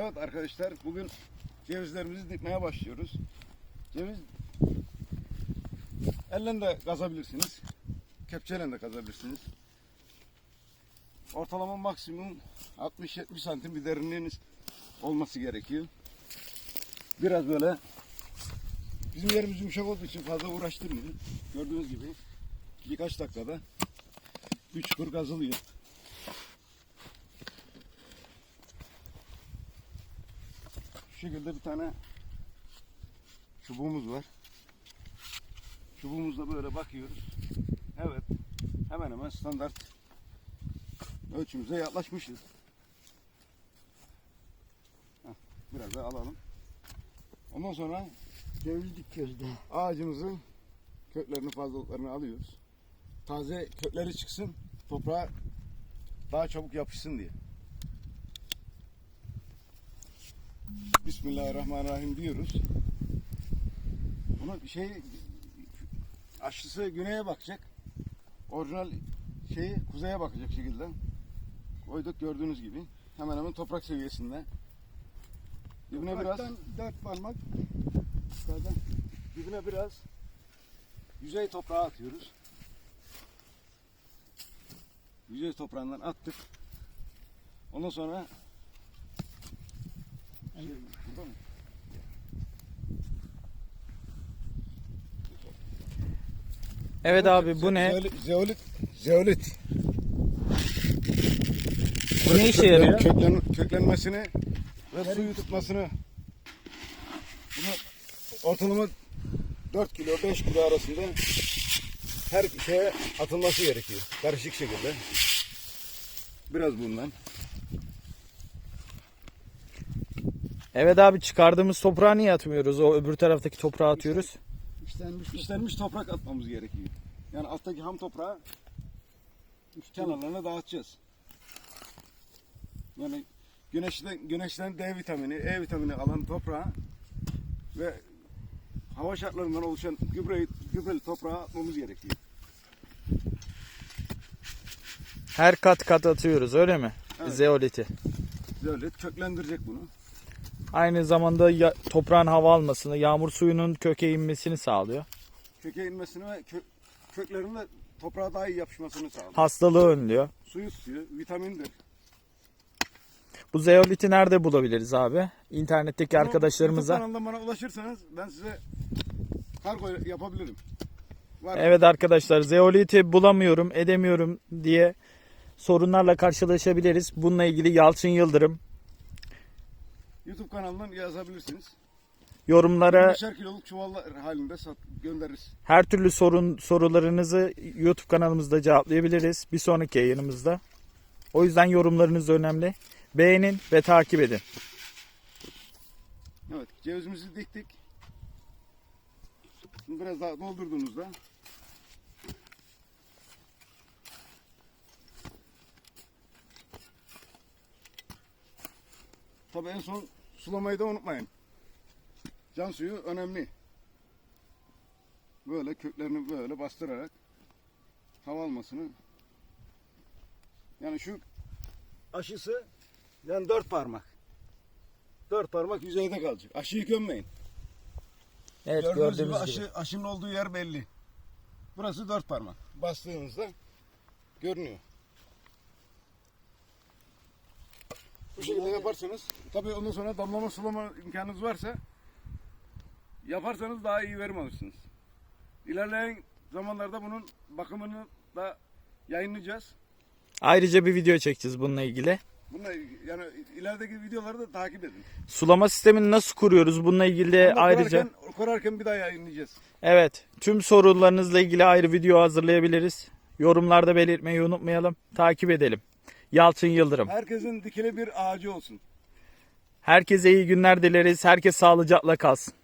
Evet arkadaşlar bugün cevizlerimizi dikmeye başlıyoruz. Ceviz elle de kazabilirsiniz. Kepçeyle de kazabilirsiniz. Ortalama maksimum 60-70 santim bir derinliğiniz olması gerekiyor. Biraz böyle bizim yerimiz yumuşak olduğu için fazla uğraştırmıyor. Gördüğünüz gibi birkaç dakikada bir çukur kazılıyor. Şu şekilde bir tane çubuğumuz var. Çubuğumuzla böyle bakıyoruz. Evet. Hemen hemen standart ölçümüze yaklaşmışız. Heh, biraz da alalım. Ondan sonra dikiyoruz da. ağacımızın köklerini fazlalıklarını alıyoruz. Taze kökleri çıksın toprağa daha çabuk yapışsın diye. Bismillahirrahmanirrahim diyoruz. Bunun şey aşısı güneye bakacak. Orijinal şeyi kuzeye bakacak şekilde. Koyduk gördüğünüz gibi. Hemen hemen toprak seviyesinde. Dibine biraz dört parmak. Yukarıdan. dibine biraz yüzey toprağı atıyoruz. Yüzey toprağından attık. Ondan sonra şey, burada mı? Evet abi bu ne? Zeolit, zeolit, zeolit. Bu ne işe yarıyor? Köklen, köklenmesini ve suyu tutmasını bunu ortalama 4 kilo 5 kilo arasında her şeye atılması gerekiyor. Karışık şekilde. Biraz bundan. Evet abi çıkardığımız toprağı niye atmıyoruz? O öbür taraftaki toprağı atıyoruz. İşlenmiş. İşlenmiş toprak atmamız gerekiyor. Yani alttaki ham toprağı kenarlarına dağıtacağız. Yani güneşten, güneşten D vitamini, E vitamini alan toprağı ve hava şartlarından oluşan gübre, gübreli toprağı atmamız gerekiyor. Her kat kat atıyoruz öyle mi? Evet. Zeoliti. Böyle köklendirecek bunu. Aynı zamanda ya- toprağın hava almasını, yağmur suyunun köke inmesini sağlıyor. Köke inmesini ve kö, köklerin de toprağa daha iyi yapışmasını sağlıyor. Hastalığı önlüyor. Suyu tutuyor, vitamindir. Bu zeoliti nerede bulabiliriz abi? İnternetteki Bunu arkadaşlarımıza. YouTube kanalından bana ulaşırsanız ben size kargo yapabilirim. Var. Evet arkadaşlar zeoliti bulamıyorum, edemiyorum diye sorunlarla karşılaşabiliriz. Bununla ilgili Yalçın Yıldırım YouTube kanalından yazabilirsiniz. yorumlara 5'er kiloluk çuvallar halinde sat, göndeririz. her türlü sorun sorularınızı YouTube kanalımızda cevaplayabiliriz bir sonraki yayınımızda. O yüzden yorumlarınız önemli. Beğenin ve takip edin. Evet, cevizimizi diktik. Şimdi biraz daha doldurduğumuzda Tabii en son sulamayı da unutmayın. Can suyu önemli. Böyle köklerini böyle bastırarak hava almasını yani şu aşısı yani dört parmak. Dört parmak yüzeyde kalacak. Aşıyı gömmeyin. Evet Gördüğünüz, gibi, gördüğünüz gibi. aşı, aşının olduğu yer belli. Burası dört parmak. Bastığınızda görünüyor. Bu şekilde yaparsanız tabii ondan sonra damlama sulama imkanınız varsa yaparsanız daha iyi verim alırsınız. İlerleyen zamanlarda bunun bakımını da yayınlayacağız. Ayrıca bir video çekeceğiz bununla ilgili. Bununla yani ilerideki videoları da takip edin. Sulama sistemini nasıl kuruyoruz bununla ilgili de ayrıca Kurarken, kurarken bir daha yayınlayacağız. evet tüm sorularınızla ilgili ayrı video hazırlayabiliriz. Yorumlarda belirtmeyi unutmayalım. Takip edelim. Yalçın Yıldırım. Herkesin dikili bir ağacı olsun. Herkese iyi günler dileriz. Herkes sağlıcakla kalsın.